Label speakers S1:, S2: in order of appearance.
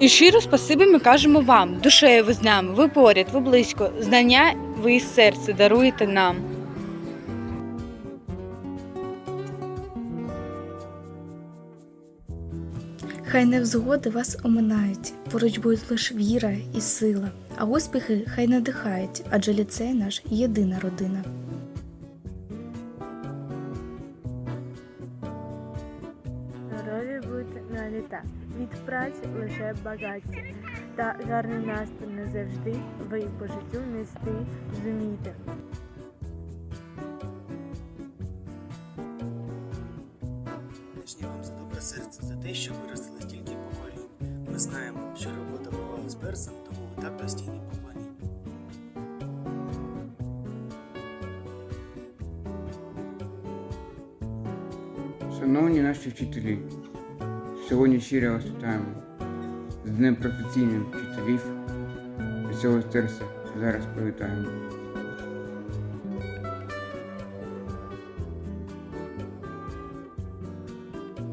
S1: І щиро спасибі ми кажемо вам. Душею ви з нами, ви поряд, ви близько. Знання ви із серця даруєте нам.
S2: Хай невзгоди вас оминають, поруч будуть лише віра і сила, а успіхи хай надихають, адже ліцей наш єдина родина.
S3: Здорові бути на літа, від праці лише багаття, та гарний настрій не завжди ви по життю нести.
S4: Вдячні вам за добре серце, за те, що виростили стільки поколінь. Ми знаємо, що робота бувала з персом, тому ви так достійні поклонінь.
S5: Шановні наші вчителі, сьогодні щиро вас вітаємо з Днем професійним вчителів. Цього серця зараз привітаємо.